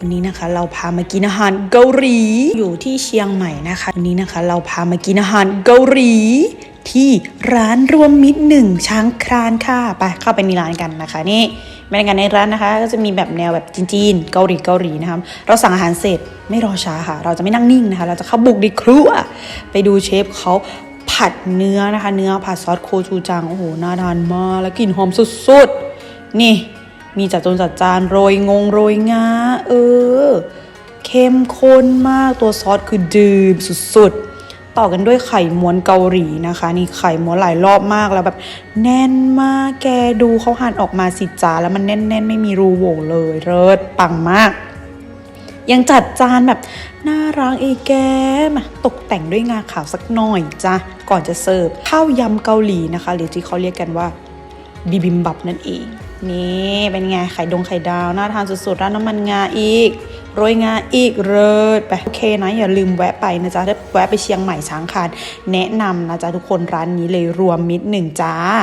วันนี้นะคะเราพามากินอาหารเกาหลีอยู่ที่เชียงใหม่นะคะ วันนี้นะคะเราพามากินอาหารเกาหลี ที่ร้านรวมมิตรหนึ่งช้างครานค่ะไปเข้าไปในร้านกันนะคะนี่บรรยากาศในร้านนะคะ ก็จะมีแบบแนวแบบจีนๆเกาหลีเกาหลีนะคะเราสั่งอาหารเสร็จไม่รอช้าค่ะ เราจะไม่นั่งนิ่งนะคะ เราจะเข้าบุกในครัวไปดูเชฟเขาผัดเนื้อนะคะ เนื้อผัดซอสโคชูจังโอ้โหน่าทานมากแล้วกลิ่นหอมสุดๆนี่ มีจัดจนจัดจานโรยงงโรยงาเออ เข้มข้นมากตัวซอสคือดื่มสุดๆ ต่อกันด้วยไข่ม้วนเกาหลีนะคะ นี่ไข่ม้วนหลายรอบมากแล้วแบบ แน่นมากแกดูเขาหั่นออกมาสิจ้าแล้วมันแน่นๆ ไม่มีรูโหว่เลยเลิศปังมาก ยังจัดจานแบบน่ารักเอกแกมาตกแต่งด้วยงาขาวสักหน่อยจ้ะก่อนจะเสิร์ฟข้าวยำเกาหลีนะคะ หรือที่เขาเรียกกันว่า บิบิมบับนั่นเอง นี่เป็นไงไข่ดงไข่ดาวน่าทานสุดๆร้านน้ำมันงาอีกโรยงาอีกเริศไปโอเคนะอย่าลืมแวะไปนะจ๊ะถ้าแวะไปเชียงใหม่ช้างคานแนะนำนะจ๊ะทุกคนร้านนี้เลยรวมมิตรหนึ่งจ้า